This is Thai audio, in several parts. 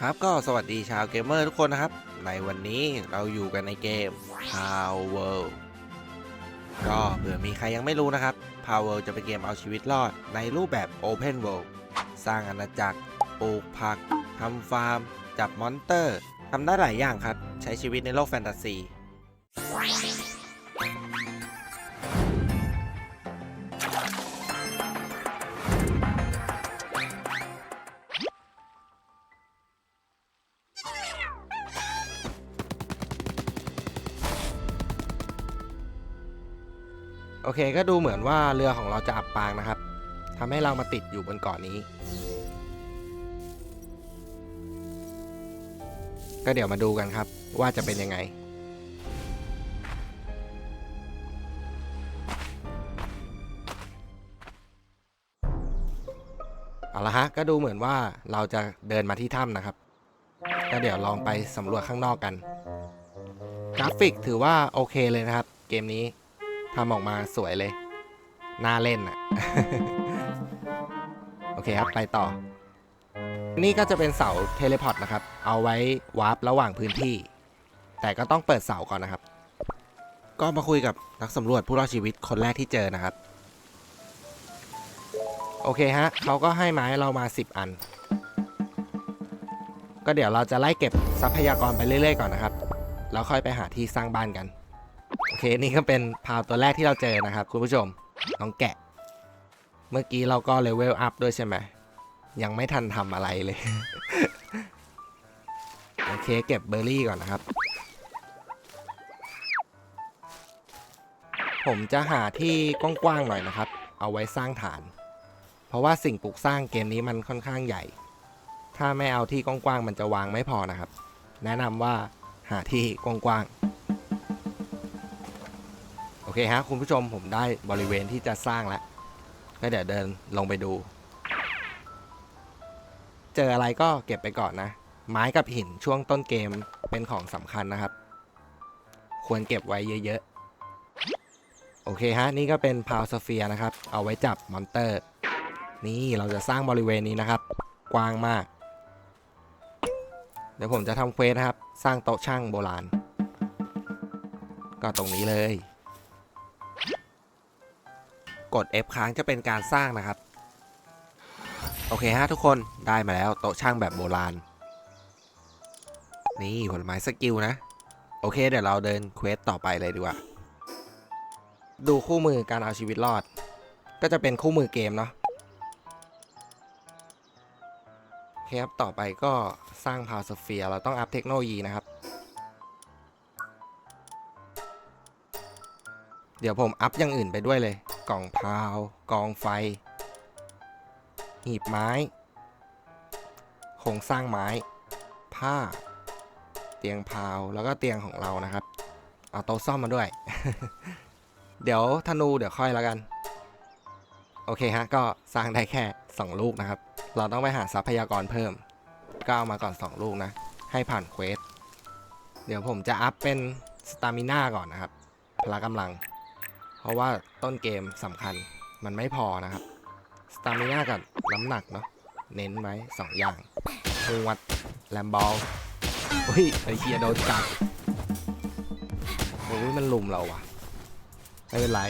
ครับก็สวัสดีชาวเกมเมอร์ทุกคนนะครับ ในวันนี้เราอยู่กันในเกม Power ก็เผื่อมีใครยังไม่รู้นะครับ Power จะเป็นเกมเอาชีวิตรอดในรูปแบบ Open World สร้างอาณาจักรปลูกผักทำฟาร์ม จับมอนเตอร์ทำได้หลายอย่างครับ ใช้ชีวิตในโลกแฟนตาซี โอเคก็ดูเหมือนว่าเรือของเราจะอับปางนะครับทำให้เรามาติดอยู่บนเกาะนี้ ก็เดี๋ยวมาดูกันครับว่าจะเป็นยังไง เอาละฮะ ก็ดูเหมือนว่าเราจะเดินมาที่ถ้ำนะครับ ก็เดี๋ยวลองไปสำรวจข้างนอกกัน กราฟิกถือว่าโอเคเลยนะครับ เกมนี้ ทำออกมาสวยเลย น่าเล่นอะโอเคครับ ไปต่อ นี่ก็จะเป็นเสาเทเลพอร์ตนะครับ เอาไว้วาร์ประหว่างพื้นที่ แต่ก็ต้องเปิดเสาก่อนนะครับ ก็มาคุยกับนักสำรวจผู้รอดชีวิตคนแรกที่เจอนะครับ โอเคฮะเขาก็ให้ไม้เรามา 10 อัน ก็เดี๋ยวเราจะไล่เก็บทรัพยากรไปเรื่อยๆก่อนนะครับ แล้วค่อยไปหาที่สร้างบ้านกัน โอเคนี่ก็เป็นพาวตัวแรกที่เราเจอนะครับ คุณผู้ชมน้องแกะ เมื่อกี้เราก็เลเวลอัพด้วยใช่ไหมยังไม่ทันทำอะไรเลย โอเคเก็บเบอร์รี่ก่อนนะครับ ผมจะหาที่กว้างๆหน่อยนะครับ เอาไว้สร้างฐาน เพราะว่าสิ่งปลูกสร้างเกมนี้มันค่อนข้างใหญ่ ถ้าไม่เอาที่กว้างๆมันจะวางไม่พอนะครับ แนะนำว่าหาที่กว้างๆ เคฮะคุณผู้ชมผมได้บริเวณที่จะสร้างแล้วก็เดี๋ยวเดินลงไปดู เจออะไรก็เก็บไปก่อนนะ ไม้กับหินช่วงต้นเกมเป็นของสำคัญนะครับ ควรเก็บไว้เยอะๆ โอเคฮะ นี่ก็เป็นพาวสเฟียนะครับ เอาไว้จับมอนเตอร์ นี่เราจะสร้างบริเวณนี้นะครับ กว้างมาก เดี๋ยวผมจะทำเควสนะครับ สร้างโต๊ะช่างโบราณ ก็ตรงนี้เลย กด F ค้างจะเป็นการสร้างนะครับ โอเคฮะทุกคนได้มาแล้วโต๊ะช่างแบบโบราณ นี่ผลไม้สกิลนะ โอเคเดี๋ยวเราเดินเควสต่อไปเลยดีกว่า ดูคู่มือการเอาชีวิตรอด ก็จะเป็นคู่มือเกมเนาะโอเคครับต่อไปก็สร้างพาวสเฟียเราต้องอัพเทคโนโลยีนะครับ เดี๋ยวผมอัพอย่างอื่นไปด้วยเลย กล่องพาว กองไฟ หีบไม้โครงสร้างไม้ ผ้า เตียงพาว แล้วก็เตียงของเรานะครับ เอาโต๊ะซ่อมมาด้วย เดี๋ยวธนูเดี๋ยวค่อยแล้วกัน โอเคฮะ ก็สร้างได้แค่ 2 ลูกนะครับ เราต้องไปหาทรัพยากรเพิ่ม ก็เอามาก่อน 2 ลูกนะ ให้ผ่านเควส เดี๋ยวผมจะอัพเป็นสตามิน่าก่อนนะครับ พละกำลัง ราะว่าต้นเกมสำคัญมันไม่พอนะครับสตามิน่ากับน้ำหนักเนาะเน้นไว้2อย่างหวดแลมบอลอุ้ยไอเฮียโดนกัดโอ้ยมันลุมเราว่ะไม่เป็นไร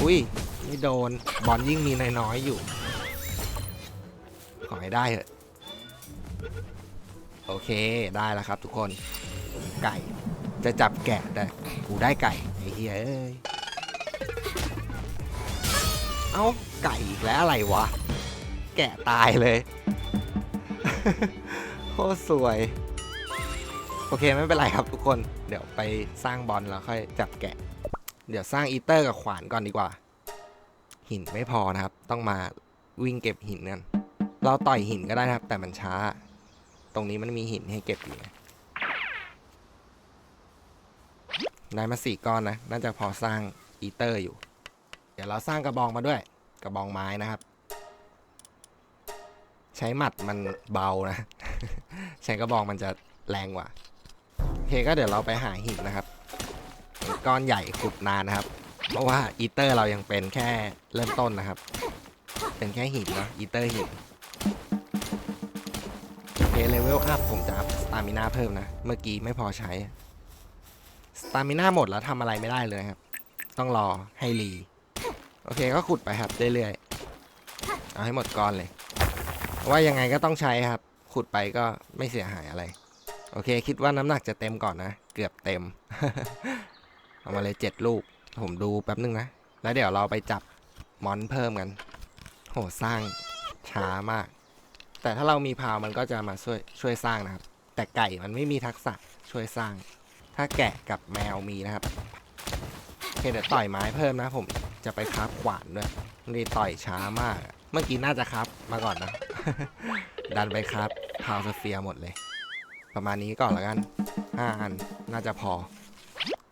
อุ้ยไม่โดน บอลยิ่งมีน้อยๆอยู่ ขอให้ได้เถอะ โอเคได้แล้วครับทุกคน ไก่ จะจับแกะแต่กูได้ไก่ ไอ้เฮียเอ้ย เอ้าไก่อีกแล้วอะไรวะ แกะตายเลย โคตรสวย โอเคไม่เป็นไรครับทุกคน เดี๋ยวไปสร้างบอลแล้วค่อยจับแกะ เดี๋ยวสร้างอีเตอร์กับขวานก่อนดีกว่า หินไม่พอนะครับ ต้องมาวิ่งเก็บหินกัน เราต่อยหินก็ได้นะครับ แต่มันช้า ตรงนี้มันมีหินให้เก็บอยู่ไงได้มาสี่ก้อนนะ น่าจะพอสร้าง อีเตอร์อยู่ เดี๋ยวเราสร้างกระบองมาด้วย กระบองไม้นะครับ ใช้หมัดมันเบานะ ใช้กระบองมันจะแรงกว่าโอเคก็เดี๋ยวเราไปหาหินนะครับก้อนใหญ่ขุดนานนะครับ เพราะว่าอีเตอร์เรายังเป็นแค่เริ่มต้นนะครับ เป็นแค่หินเนาะอีเตอร์หินโอเคเลเวลอัพผมจะอัพสตามิน่าเพิ่มนะ เมื่อกี้ไม่พอใช้สตามิน่าหมดแล้วทำอะไรไม่ได้เลยครับ ต้องรอให้รี โอเคก็ขุดไปครับเรื่อยๆเอาให้หมดก้อนเลย ว่ายังไงก็ต้องใช้ครับ ขุดไปก็ไม่เสียหายอะไร โอเค คิดว่าน้ำหนักจะเต็มก่อนนะ เกือบเต็ม เอามาเลยเจ็ดลูก ผมดูแป๊บนึงนะ แล้วเดี๋ยวเราไปจับมอนเพิ่มกัน โหสร้างช้ามาก แต่ถ้าเรามีพาวมันก็จะมาช่วยช่วยสร้างนะครับ แต่ไก่มันไม่มีทักษะช่วยสร้าง ถ้าแกะกับแมวมีนะครับ เคเดี๋ยวต่อยไม้เพิ่มนะผมจะไปคราฟขวานด้วยนี่ต่อยช้ามาก เมื่อกี้น่าจะครับมาก่อนนะ ดันไปครับพาวสเฟียร์หมดเลย ประมาณนี้ก่อนแล้วกันห้าอันน่าจะพอ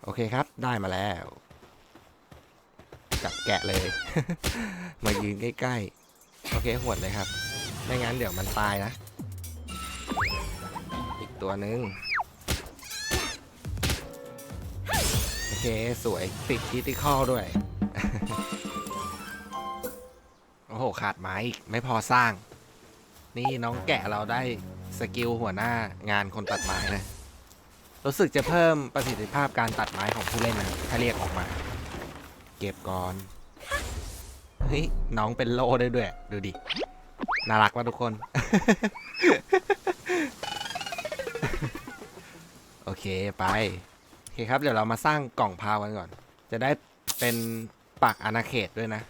โอเคครับได้มาแล้วจับแกะเลย มายืนใกล้ๆ โอเคหวดเลยครับ ไม่งั้นเดี๋ยวมันตายนะ อีกตัวหนึ่ง เค สวยติดคิติคอลด้วย โอ้โห ขาดไม้อีก ไม่พอสร้าง นี่น้องแกะเราได้สกิลหัวหน้างานคนตัดไม้นะรู้สึกจะเพิ่มประสิทธิภาพการตัดไม้ของผู้เล่นนะถ้าเรียกออกมา เก็บก่อน เฮ้ย น้องเป็นโลได้ด้วย ดูดิ น่ารักว่ะทุกคน โอเค ไป ครับ เดี๋ยวเรามาสร้างกล่องพาวกันก่อน จะได้เป็นปักอาณาเขตด้วยนะ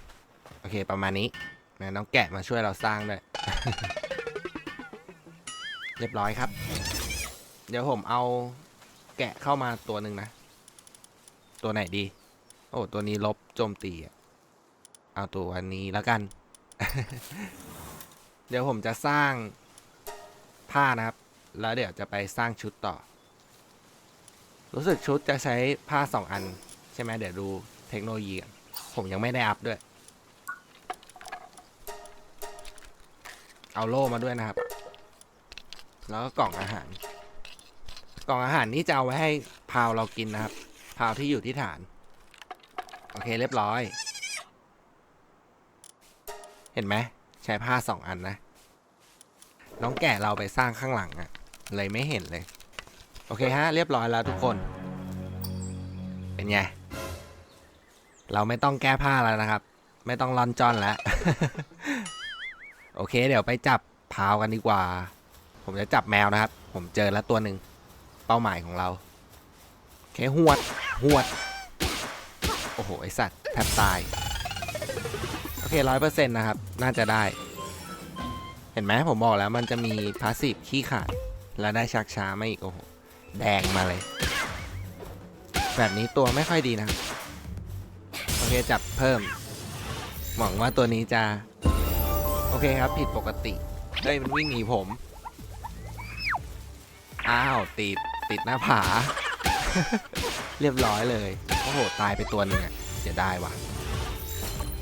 โอเคประมาณนี้นะน้องแกะมาช่วยเราสร้างด้วย เรียบร้อยครับ เดี๋ยวผมเอาแกะเข้ามาตัวหนึ่งนะ ตัวไหนดี โอ้ตัวนี้ลบโจมตีอะเอาตัววันนี้แล้วกัน เดี๋ยวผมจะสร้างผ้านะครับ แล้วเดี๋ยวจะไปสร้างชุดต่อ รู้สึกชุดจะใช้ผ้าสองอัน ใช่ไหมเดี๋ยวดูเทคโนโลยีกันผมยังไม่ได้อัพด้วย เอาโล่มาด้วยนะครับ แล้วก็กล่องอาหาร กล่องอาหารนี้จะเอาไว้ให้พาวเรากินนะครับ พาวที่อยู่ที่ฐาน โอเคเรียบร้อย เห็นไหมใช้ผ้าสองอันนะ น้องแก่เราไปสร้างข้างหลังอะเลยไม่เห็นเลย โอเคฮะ เรียบร้อยแล้วทุกคน เป็นไง เราไม่ต้องแก้ผ้าแล้วนะครับ ไม่ต้องลอนจอนแล้ว โอเค เดี๋ยวไปจับพาวกันดีกว่า ผมจะจับแมวนะครับ ผมเจอแล้วตัวหนึ่งเป้าหมายของเราโอเคหวดหวด โอ้โห ไอสัตว์แทบตาย โอเคร้อยเปอร์เซ็นต์นะครับ น่าจะได้ เห็นไหมผมบอกแล้วมันจะมีพาสซีฟขี้ขาด แล้วได้ชักช้าไมาอีก โอ้โห แดงมาเลย แบบนี้ตัวไม่ค่อยดีนะ โอเคจับเพิ่ม หวังว่าตัวนี้จะ โอเคครับผิดปกติเฮ้มันวิ่งหนีผม อ้าว ติด ติดหน้าผา เรียบร้อยเลย โอ้โห ตายไปตัวหนึ่งอะเสียดายว่ะ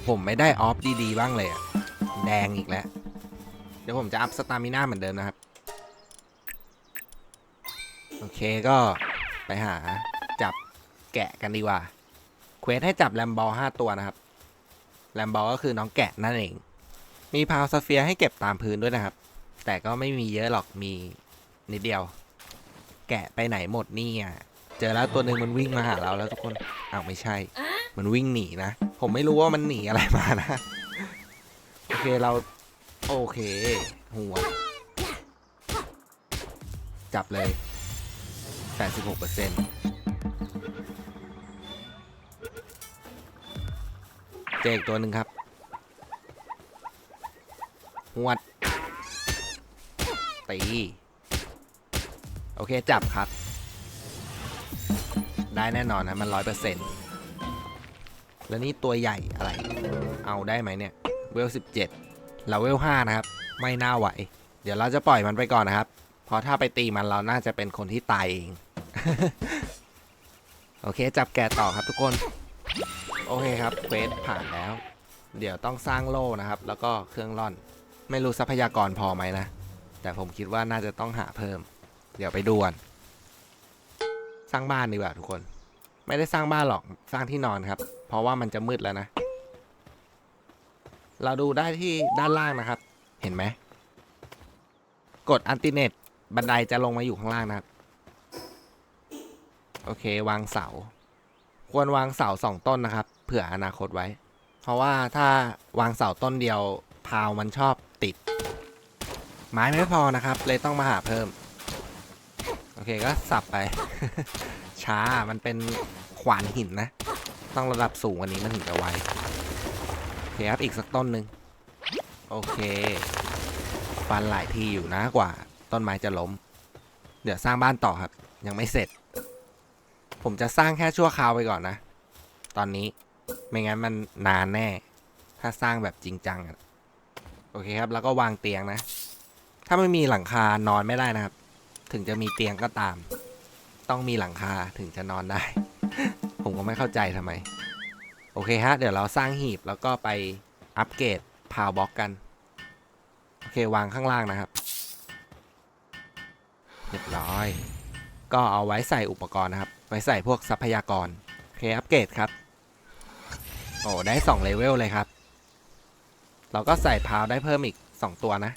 ผมไม่ได้ออฟดีๆบ้างเลยอะแดงอีกแล้ว เดี๋ยวผมจะอัพสตามิน่าเหมือนเดิมนะครับ เคก็ไปหาจับแกะกันดีกว่า เควสให้จับแลมบอลห้าตัวนะครับ แลมบอลก็คือน้องแกะนั่นเอง มีพาวสเฟียร์ให้เก็บตามพื้นด้วยนะครับ แต่ก็ไม่มีเยอะหรอก มีนิดเดียว แกะไปไหนหมดนี่อะ เจอแล้วตัวหนึ่งมันวิ่งมาหาเราแล้วทุกคน อ้าวไม่ใช่ มันวิ่งหนีนะ ผมไม่รู้ว่ามันหนีอะไรมานะ โอเคเรา โอเค หัว จับเลย 86เปอร์เซ็นต์เจออีกตัวหนึ่งครับหวด ตี โอเค จับครับ ได้แน่นอนนะ มันร้อยเปอร์เซ็นต์แล้วนี่ตัวใหญ่อะไร เอาได้ไหมเนี่ย เวลสิบเจ็ดเราเวลห้านะครับ ไม่น่าไหว เดี๋ยวเราจะปล่อยมันไปก่อนนะครับ เพราะถ้าไปตีมันเราน่าจะเป็นคนที่ตายเอง โอเค จับแกะต่อครับทุกคน โอเคครับเควสผ่านแล้ว เดี๋ยวต้องสร้างโล่นะครับ แล้วก็เครื่องร่อน ไม่รู้ทรัพยากรพอไหมนะ แต่ผมคิดว่าน่าจะต้องหาเพิ่ม เดี๋ยวไปดูกันสร้างบ้านดีกว่าทุกคน ไม่ได้สร้างบ้านหรอกสร้างที่นอนครับ เพราะว่ามันจะมืดแล้วนะ เราดูได้ที่ด้านล่างนะครับ เห็นไหม กดอันติเน็ตบันไดจะลงมาอยู่ข้างล่างนะครับ โอเค วางเสา ควรวางเสาสองต้นนะครับ เผื่ออนาคตไว้ เพราะว่าถ้าวางเสาต้นเดียวพาวมันชอบติด ไม้ไม่พอนะครับ เลยต้องมาหาเพิ่ม โอเคก็สับไป ช้ามันเป็นขวานหินนะ ต้องระดับสูงกว่านี้มันถึงจะไวโอเคครับอีกสักต้นหนึ่งโอเคฟันหลายทีอยู่นะกว่า ต้นไม้จะล้ม เดี๋ยวสร้างบ้านต่อครับ ยังไม่เสร็จ ผมจะสร้างแค่ชั่วคราวไปก่อนนะ ตอนนี้ไม่งั้นมันนานแน่ ถ้าสร้างแบบจริงจังโอเคครับ แล้วก็วางเตียงนะ ถ้าไม่มีหลังคานอนไม่ได้นะครับ ถึงจะมีเตียงก็ตาม ต้องมีหลังคาถึงจะนอนได้ ผมก็ไม่เข้าใจทำไม โอเคฮะ เดี๋ยวเราสร้างหีบแล้วก็ไปอัปเกรดพาวบ็อกกัน โอเควางข้างล่างนะครับ เรียบร้อย ก็เอาไว้ใส่อุปกรณ์นะครับ ไว้ใส่พวกทรัพยากร โอเค อัปเกรดครับ โอ้ ได้2เลเวลเลยครับ เราก็ใส่พาวได้เพิ่มอีก 2 ตัวนะ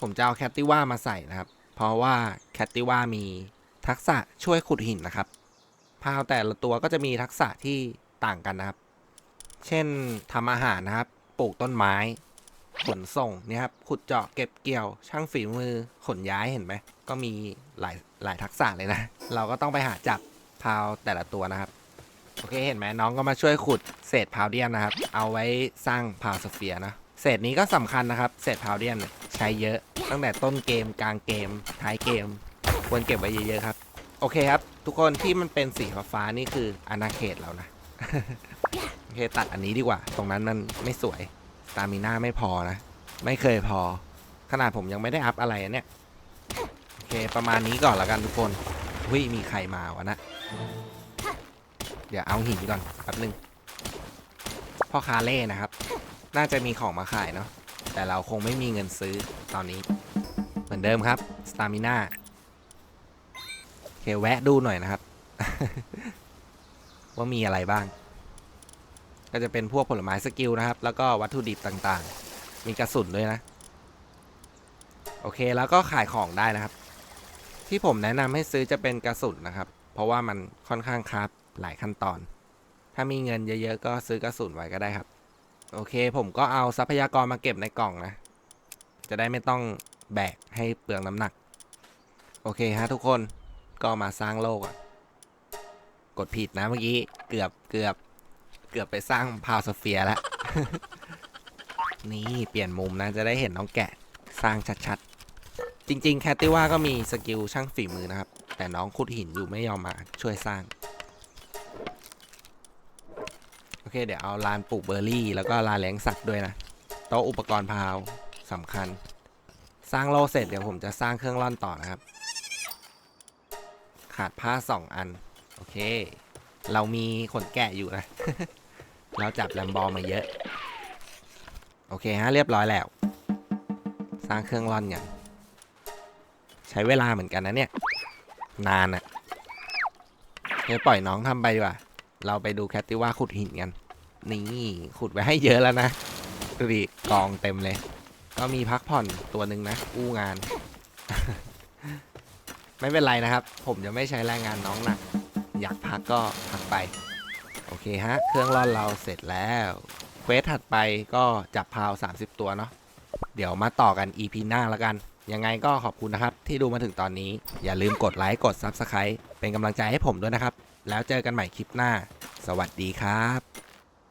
ผมจะเอาแคตติว่ามาใส่นะครับ เพราะว่าแคตติว่ามีทักษะช่วยขุดหินนะครับ พาวแต่ละตัวก็จะมีทักษะที่ต่างกันนะครับ เช่นทำอาหารนะครับ ปลูกต้นไม้ ขนส่งเนี่ยครับขุดเจาะเก็บเกี่ยวช่างฝีมือขนย้ายเห็นไหมก็มีหลายหลายทักษะเลยนะ เราก็ต้องไปหาจับพาวแต่ละตัวนะครับ โอเคเห็นไหมน้องก็มาช่วยขุดเศษพาวเดียนนะครับ เอาไว้สร้างพาวสเฟียนะเศษนี้ก็สำคัญนะครับ เศษพาวเดียนเนี่ยใช้เยอะ ตั้งแต่ต้นเกมกลางเกม ท้ายเกม ควรเก็บไว้เยอะๆครับ โอเคครับ ทุกคนที่มันเป็นสีฟ้านี่คืออาณาเขตเรานะโอเคตัดอันนี้ดีกว่า ตรงนั้นมันไม่สวย สตามิน่าไม่พอนะ ไม่เคยพอ ขนาดผมยังไม่ได้อัพอะไรอะเนี่ย โอเค ประมาณนี้ก่อนล้วกันทุกคนวิมีใครมาวะนะ เดี๋ยวเอาหินก่อนแป๊บนึงพ่อคาเล่นะครับ น่าจะมีของมาขายเนาะ แต่เราคงไม่มีเงินซื้อตอนนี้ เหมือนเดิมครับ สตามิน่าโอเคแวะดูหน่อยนะครับ ว่ามีอะไรบ้าง ก็จะเป็นพวกผลไม้สกิลนะครับ แล้วก็วัตถุดิบต่างๆ มีกระสุนด้วยนะ โอเคแล้วก็ขายของได้นะครับ ที่ผมแนะนำให้ซื้อจะเป็นกระสุนนะครับ เพราะว่ามันค่อนข้างครับหลายขั้นตอน ถ้ามีเงินเยอะๆก็ซื้อกระสุนไว้ก็ได้ครับ โอเค ผมก็เอาทรัพยากรมาเก็บในกล่องนะ จะได้ไม่ต้องแบกให้เปลืองน้ำหนัก โอเคฮะทุกคนก็มาสร้างโลกอะกดผิดนะเมื่อกี้เกือบเกือบ กือบไปสร้างพาวสเฟียร์แล้ว นี่เปลี่ยนมุมนะ จะได้เห็นน้องแกะสร้างชัดๆ จริง ๆ แคตติว่าก็มีสกิลช่างฝีมือนะครับ แต่น้องขุดหินอยู่ไม่ยอมมาช่วยสร้าง โอเค เดี๋ยวเอาลานปลูกเบอร์รี่ แล้วก็ลานเลี้ยงสัตว์ด้วยนะ โต๊ะอุปกรณ์พาวสำคัญ สร้างโลเสร็จเดี๋ยวผมจะสร้างเครื่องร่อนต่อนะครับ ขาดผ้าสองอัน โอเค เรามีขนแกะอยู่นะ เราจับแลมบอมาเยอะ โอเคฮะเรียบร้อยแล้ว สร้างเครื่องร่อนกันใช้เวลาเหมือนกันนะเนี่ย นานอะเดี๋ยวปล่อยน้องทำไปดีกว่า เราไปดูแคตติว่าขุดหินกัน นี่ขุดไว้ให้เยอะแล้วนะดูดิกองเต็มเลย ก็มีพักผ่อนตัวหนึ่งนะกู้งาน ไม่เป็นไรนะครับ ผมจะไม่ใช้แรงงานน้องหนัก อยากพักก็พักไป โอเคฮะ เครื่องร่อนเราเสร็จแล้วเควสถัดไปก็จับพาว 30 ตัวเนาะเดี๋ยวมาต่อกัน EP หน้าแล้วกัน ยังไงก็ขอบคุณนะครับ ที่ดูมาถึงตอนนี้ อย่าลืมกดไลค์กด Subscribe เป็นกำลังใจให้ผมด้วยนะครับ แล้วเจอกันใหม่คลิปหน้า สวัสดีครับ